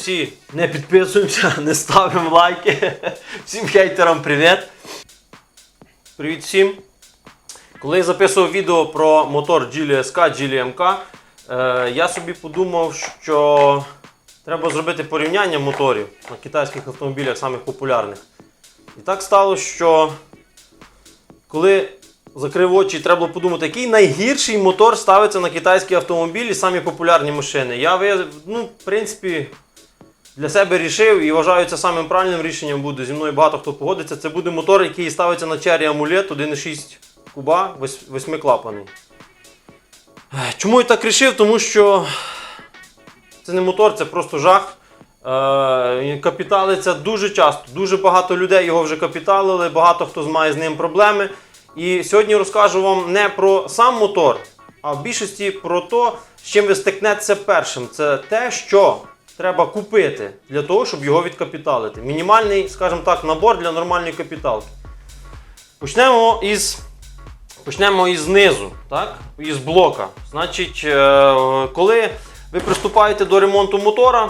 Всі не підписуємося, не ставимо лайки. Всім хейтерам привіт. Привіт всім. Коли я записував відео про мотор Geely SK, е, я собі подумав, що треба зробити порівняння моторів на китайських автомобілях самих популярних. І так сталося, що коли закрив очі, треба було подумати, який найгірший мотор ставиться на китайські автомобілі, самі популярні машини. Я ну, в принципі, для себе рішив і вважаю це самим правильним рішенням буде. Зі мною багато хто погодиться. Це буде мотор, який ставиться на чері амулет 1,6 куба, 8 клапаний. Чому я так рішив? Тому що це не мотор, це просто жах. Е, капіталиться дуже часто. Дуже багато людей його вже капіталили, багато хто має з ним проблеми. І сьогодні розкажу вам не про сам мотор, а в більшості про те, з чим ви стикнетеся першим. Це те, що треба купити для того, щоб його відкапіталити. Мінімальний, скажімо так, набор для нормальної капіталки. Почнемо із Почнемо із низу, так? із блока. Значить, е, коли ви приступаєте до ремонту мотора,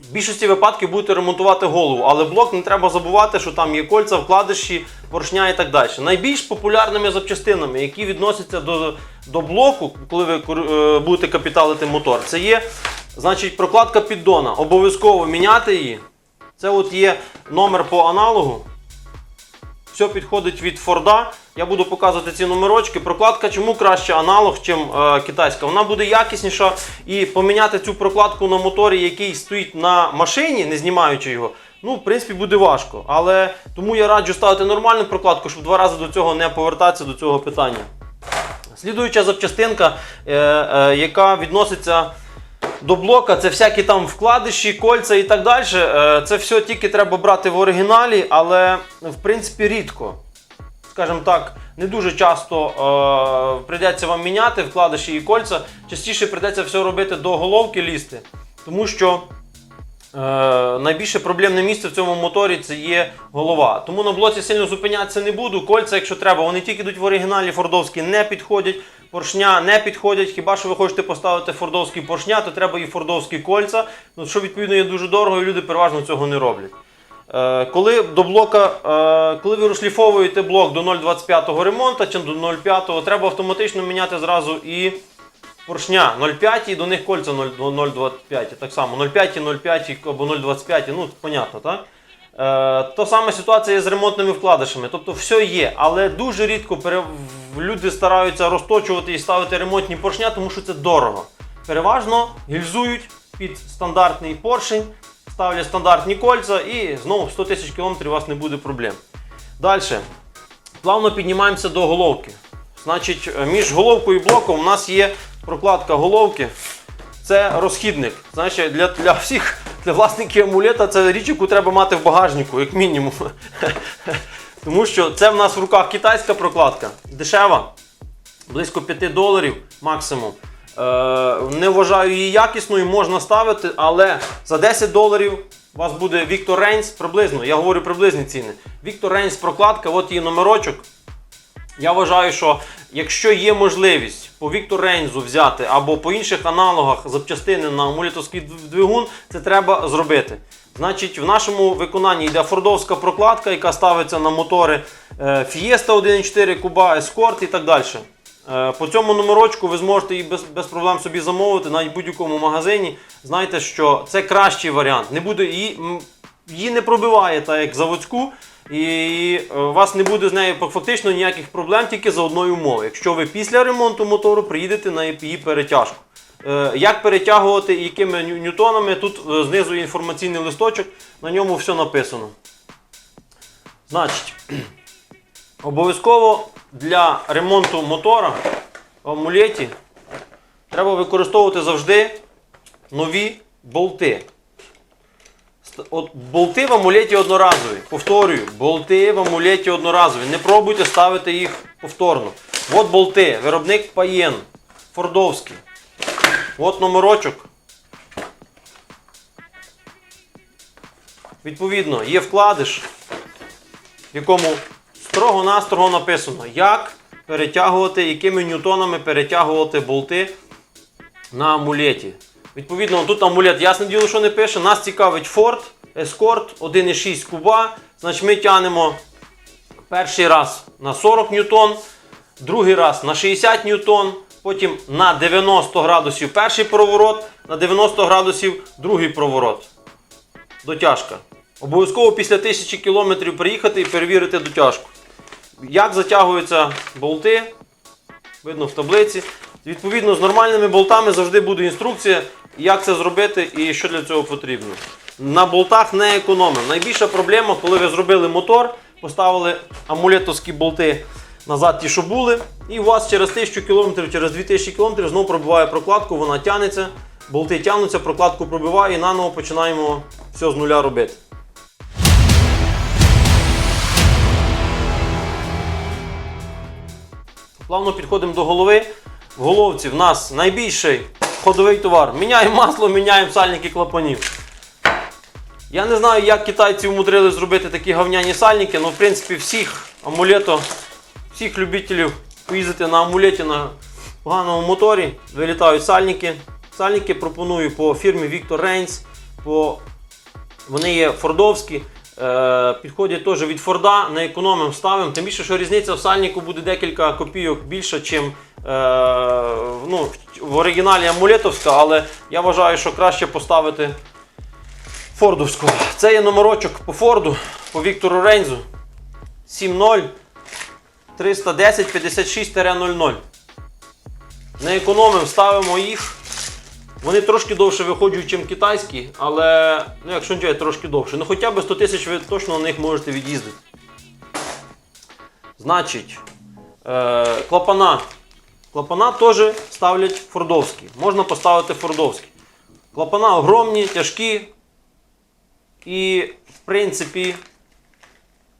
в більшості випадків будете ремонтувати голову, але блок не треба забувати, що там є кольця, вкладиші, поршня і так далі. Найбільш популярними запчастинами, які відносяться до, до блоку, коли ви е, будете капіталити мотор, це є значить, прокладка піддона. Обов'язково міняти її. Це от є номер по аналогу. Все підходить від Форда. Я буду показувати ці номерочки. Прокладка чому краще аналог, чим е, китайська. Вона буде якісніша і поміняти цю прокладку на моторі, який стоїть на машині, не знімаючи його. Ну, в принципі, буде важко. Але тому я раджу ставити нормальну прокладку, щоб два рази до цього не повертатися до цього питання. Слідуюча запчастинка, е, е, яка відноситься до блока, це всякі там вкладиші, кольця і так далі. Е, Це все тільки треба брати в оригіналі, але в принципі рідко. Скажімо так, не дуже часто е, прийдеться вам міняти вкладиші і кольця. Частіше прийдеться все робити до головки лізти, тому що е, найбільше проблемне місце в цьому моторі це є голова. Тому на блоці сильно зупинятися не буду. Кольця, якщо треба, вони тільки йдуть в оригіналі, фордовські не підходять. Поршня не підходять. Хіба що ви хочете поставити фордовські поршня, то треба і фордовські кольця. Ну, що відповідно є дуже дорого, і люди переважно цього не роблять. Е, Коли до блока, е, коли ви розшліфовуєте блок до 0,25 ремонту чи до 0,5, треба автоматично міняти зразу і поршня 0,5 і до них кольця 0,25. Так само 0,5, 0,5 або 0,25, ну понятно, так? Е, то саме ситуація з ремонтними вкладишами. Тобто все є, але дуже рідко люди стараються розточувати і ставити ремонтні поршня, тому що це дорого. Переважно гільзують під стандартний поршень, ставлять стандартні кольця і знову 100 тисяч кілометрів у вас не буде проблем. Далі. Плавно піднімаємося до головки. Значить, е, між головкою і блоком у нас є прокладка головки. Це розхідник. Значить, для, для всіх для власників амулета це річ, яку треба мати в багажнику, як мінімум. Тому що це в нас в руках китайська прокладка, дешева, близько 5 доларів максимум. Е, не вважаю її якісною, можна ставити, але за 10 доларів у вас буде Віктор Рейнс приблизно. Я говорю приблизні ціни. Віктор Рейнс прокладка, от її номерочок. Я вважаю, що якщо є можливість по Віктор Рейнзу взяти або по інших аналогах запчастини на амулетовський двигун, це треба зробити. Значить, в нашому виконанні йде фордовська прокладка, яка ставиться на мотори е, Fiesta 1.4 Kuba, Escort і так далі. Е, По цьому номерочку ви зможете її без, без проблем собі замовити навіть в будь-якому магазині. Знайте, що це кращий варіант. Не буде її, її не пробиває так як заводську, і е, у вас не буде з нею фактично ніяких проблем тільки за одною умовою. Якщо ви після ремонту мотору приїдете на її перетяжку. Е, Як перетягувати і якими ньютонами, тут е, знизу інформаційний листочок, на ньому все написано. Значить, обов'язково для ремонту мотора в амулеті треба використовувати завжди нові болти. От болти в амулеті одноразові. Повторюю, болти в амулеті одноразові. Не пробуйте ставити їх повторно. От болти, виробник Паєн, Фордовський. От номерочок. Відповідно, є вкладиш, в якому строго-настрого написано, як перетягувати, якими ньютонами перетягувати болти на амулеті. Відповідно, тут амулет, ясне діло, що не пише. Нас цікавить Ford Escort 1,6 куба. Значить, ми тягнемо перший раз на 40 ньютон, другий раз на 60 ньютон, потім на 90 градусів перший проворот, на 90 градусів другий проворот. Дотяжка. Обов'язково після 1000 км приїхати і перевірити дотяжку. Як затягуються болти, видно в таблиці. Відповідно, з нормальними болтами завжди буде інструкція, як це зробити і що для цього потрібно. На болтах не економимо. Найбільша проблема, коли ви зробили мотор, поставили амулетовські болти назад, ті, що були, і у вас через 1000 км, через 2000 км знову пробиває прокладку, вона тягнеться, болти тягнуться, прокладку пробиває і наново починаємо все з нуля робити. Плавно підходимо до голови. Головці в нас найбільший ходовий товар. Міняємо масло, міняємо сальники клапанів. Я не знаю, як китайці вмудрили зробити такі говняні сальники, але в принципі всіх амулето, всіх любителів поїздити на амулеті на поганому моторі, вилітають сальники. Сальники пропоную по фірмі Victor Reigns, по... вони є фордовські. Е, підходять теж від Форда, не економимо, ставимо. Тим більше, що різниця в сальнику буде декілька копійок більше, ніж ну, в оригіналі амулетовська, але я вважаю, що краще поставити фордовську. Це є номерочок по Форду, по Віктору Рейнзу 70 310 56-00. Не економимо, ставимо їх. Вони трошки довше виходять, ніж китайські, але ну, якщо не трошки довше. Ну хоча б 100 тисяч ви точно на них можете від'їздити. Значить, е, клапана. Клапана теж ставлять фордовські. Можна поставити фордовські. Клапана огромні, тяжкі. І, в принципі,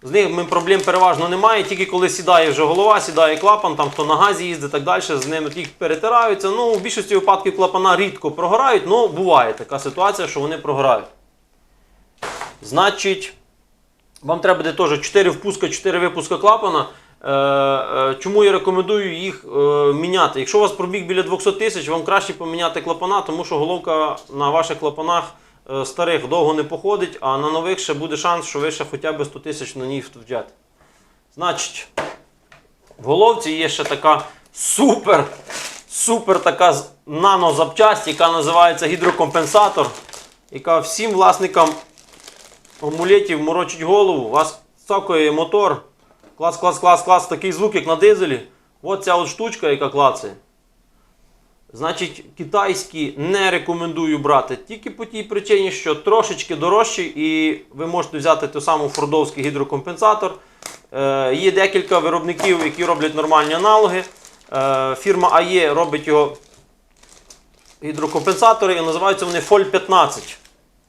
з ними проблем переважно немає, тільки коли сідає вже голова, сідає клапан, там хто на газі їздить і так далі, з ними їх перетираються. Ну, в більшості випадків клапана рідко прогорають, але буває така ситуація, що вони прогорають. Значить, вам треба буде теж 4 впуска, 4 випуска клапана. Е, е, Чому я рекомендую їх е, міняти? Якщо у вас пробіг біля 200 тисяч, вам краще поміняти клапана, тому що головка на ваших клапанах старих довго не походить, а на нових ще буде шанс, що ви ще хоча б 100 тисяч на ній втвчете. Значить, в головці є ще така супер, супер така нанозапчасть, яка називається гідрокомпенсатор, яка всім власникам амулетів морочить голову. У вас цокає мотор. Клас, клас, клас, клас, такий звук, як на дизелі. От ця от штучка, яка клацає. Значить, китайські не рекомендую брати тільки по тій причині, що трошечки дорожчі, і ви можете взяти той самий фордовський гідрокомпенсатор. Е, є декілька виробників, які роблять нормальні аналоги. Е, фірма AE робить його гідрокомпенсатори і називаються вони FOL 15.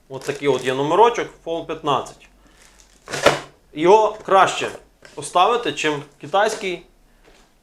От такий от є номерочок FOL 15. Його краще поставити, чим китайський.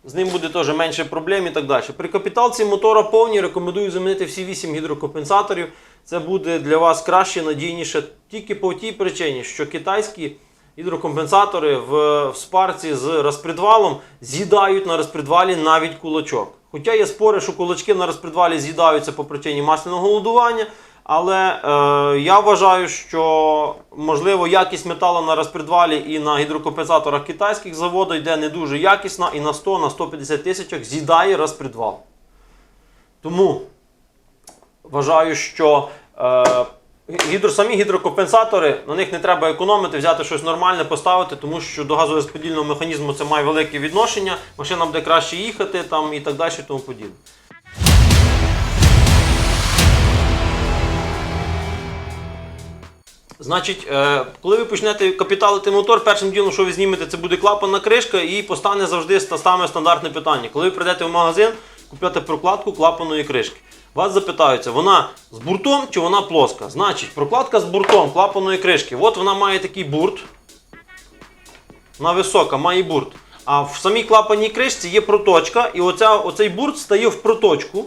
З ним буде теж менше проблем і так далі. При капіталці мотора повній рекомендую замінити всі 8 гідрокомпенсаторів. Це буде для вас краще, надійніше тільки по тій причині, що китайські гідрокомпенсатори в, в спарці з розпредвалом з'їдають на розпредвалі навіть кулачок. Хоча є спори, що кулачки на розпредвалі з'їдаються по причині масляного голодування. Але е, я вважаю, що можливо якість металу на розпредвалі і на гідрокомпенсаторах китайських заводів йде не дуже якісна і на 100-150 тисячах з'їдає розпредвал. Тому вважаю, що е, гідро, самі гідрокомпенсатори, на них не треба економити, взяти щось нормальне, поставити, тому що до газорозподільного механізму це має велике відношення, машина буде краще їхати там, і так далі тому подібне. Значить, е, коли ви почнете капіталити мотор, першим ділом, що ви знімете, це буде клапанна кришка і постане завжди саме стандартне питання. Коли ви прийдете в магазин, купляти прокладку клапаної кришки. Вас запитаються, вона з буртом чи вона плоска? Значить, прокладка з буртом клапаної кришки. От вона має такий бурт. Вона висока, має бурт. А в самій клапаній кришці є проточка, і оця, оцей бурт стає в проточку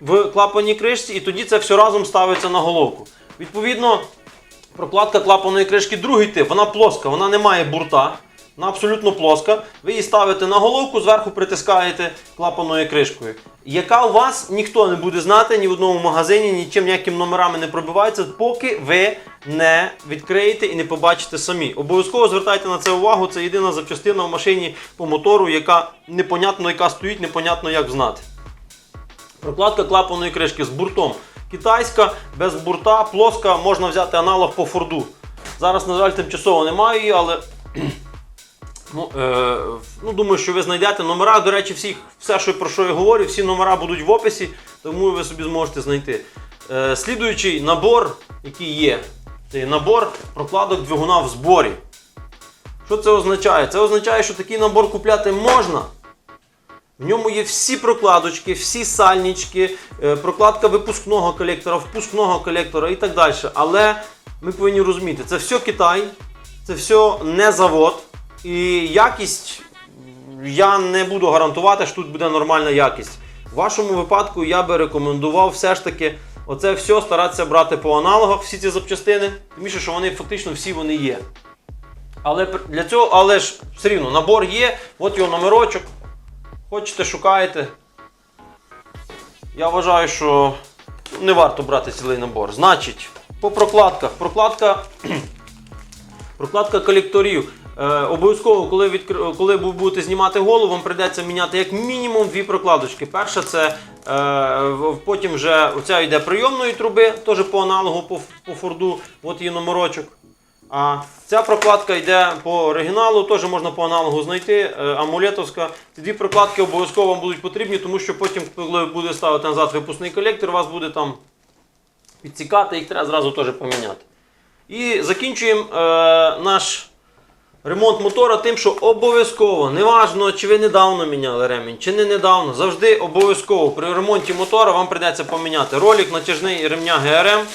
в клапаній кришці, і тоді це все разом ставиться на головку. Відповідно, прокладка клапаної кришки другий тип, вона плоска, вона не має бурта. Вона абсолютно плоска. Ви її ставите на головку, зверху притискаєте клапаною кришкою. Яка у вас ніхто не буде знати ні в одному магазині, нічим ніякими номерами не пробивається, поки ви не відкриєте і не побачите самі. Обов'язково звертайте на це увагу. Це єдина запчастина в машині по мотору, яка непонятно яка стоїть, непонятно як знати. Прокладка клапаної кришки з буртом. Китайська, без бурта, плоска, можна взяти аналог по Форду. Зараз, на жаль, тимчасово немає її, але ну, е, ну, думаю, що ви знайдете номера. До речі, всіх, все, що, про що я говорю, всі номера будуть в описі, тому ви собі зможете знайти. Е, слідуючий набор, який є, це набор прокладок двигуна в зборі. Що це означає? Це означає, що такий набор купляти можна. В ньому є всі прокладочки, всі сальнички, е, прокладка випускного колектора, впускного колектора і так далі. Але ми повинні розуміти, це все Китай, це все не завод. І якість я не буду гарантувати, що тут буде нормальна якість. В вашому випадку я би рекомендував все ж таки оце все старатися брати по аналогах, всі ці запчастини, тому що вони фактично всі вони є. Але для цього, але ж все рівно, набор є, от його номерочок. Хочете, шукаєте. Я вважаю, що не варто брати цілий набор. Значить, по прокладках. Прокладка, прокладка колекторів. Е, обов'язково, коли, відкр... коли ви будете знімати голову, вам прийдеться міняти як мінімум дві прокладочки. Перша це е, потім вже оця йде прийомної труби, теж по аналогу по, по Форду, от її номерочок. А ця прокладка йде по оригіналу, теж можна по аналогу знайти. е, Амулетовська. Ці дві прокладки обов'язково вам будуть потрібні, тому що потім, коли ви будете ставити назад випускний колектор, вас буде там підсікати, їх треба зразу теж поміняти. І закінчуємо е, наш ремонт мотора тим, що обов'язково, неважно, чи ви недавно міняли ремінь, чи не недавно, завжди обов'язково при ремонті мотора вам прийдеться поміняти ролик натяжний ремня ГРМ.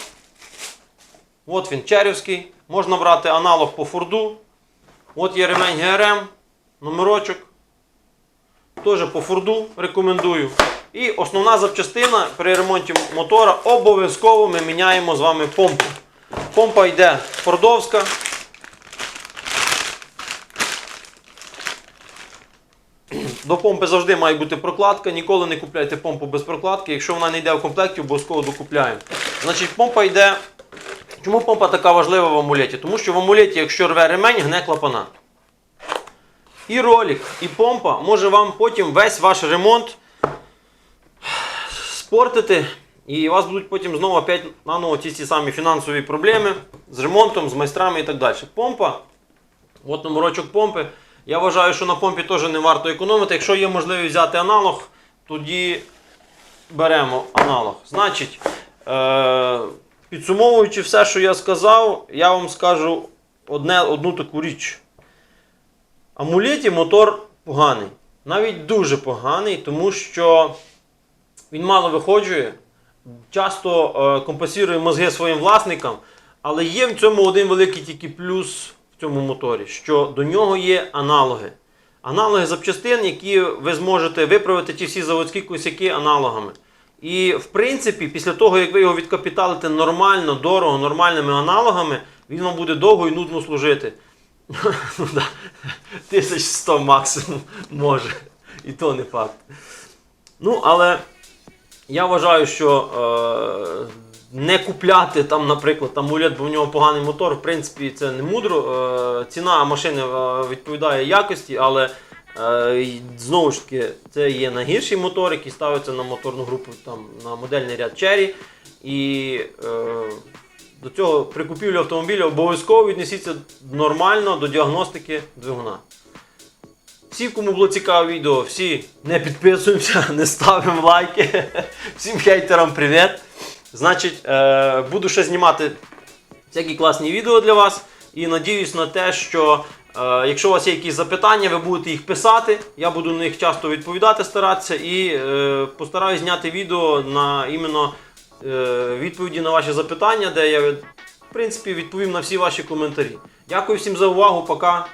От він черівський. Можна брати аналог по Форду. От є ремень ГРМ, номерочок. Теж по Форду рекомендую. І основна запчастина при ремонті мотора обов'язково ми міняємо з вами помпу. Помпа йде фордовська. До помпи завжди має бути прокладка. Ніколи не купляйте помпу без прокладки. Якщо вона не йде в комплекті, обов'язково докупляємо. Значить, помпа йде. Чому помпа така важлива в амулеті? Тому що в амулеті, якщо рве ремень, гне клапана. І ролик, і помпа може вам потім весь ваш ремонт спортити. І у вас будуть потім знову опять наново ті ті самі фінансові проблеми з ремонтом, з майстрами і так далі. Помпа, от номерочок помпи. Я вважаю, що на помпі теж не варто економити. Якщо є можливість взяти аналог, тоді беремо аналог. Значить, е- підсумовуючи все, що я сказав, я вам скажу одне, одну таку річ. Амулеті мотор поганий. Навіть дуже поганий, тому що він мало виходжує, часто е, компенсує мозги своїм власникам, але є в цьому один великий тільки плюс в цьому моторі, що до нього є аналоги. Аналоги запчастин, які ви зможете виправити ті всі заводські косяки аналогами. І в принципі, після того, як ви його відкапіталите нормально, дорого, нормальними аналогами, він вам буде довго і нудно служити. Ну, да. 1100 максимум може. І то не факт. Ну, але я вважаю, що е, не купляти там, наприклад, амулет, бо в нього поганий мотор, в принципі, це не мудро. Е, ціна машини е, відповідає якості, але знову ж таки, це є найгірший мотор, який ставиться на моторну групу там, на модельний ряд Cherry. І е, до цього при купівлі автомобіля обов'язково віднесіться нормально до діагностики двигуна. Всі, кому було цікаве відео, всі не підписуємося, не ставимо лайки. Всім хейтерам привіт. Значить, е, буду ще знімати всякі класні відео для вас. І надіюсь на те, що е, якщо у вас є якісь запитання, ви будете їх писати. Я буду на них часто відповідати, старатися і е, постараюсь зняти відео на іменно е, відповіді на ваші запитання, де я в принципі відповім на всі ваші коментарі. Дякую всім за увагу, пока.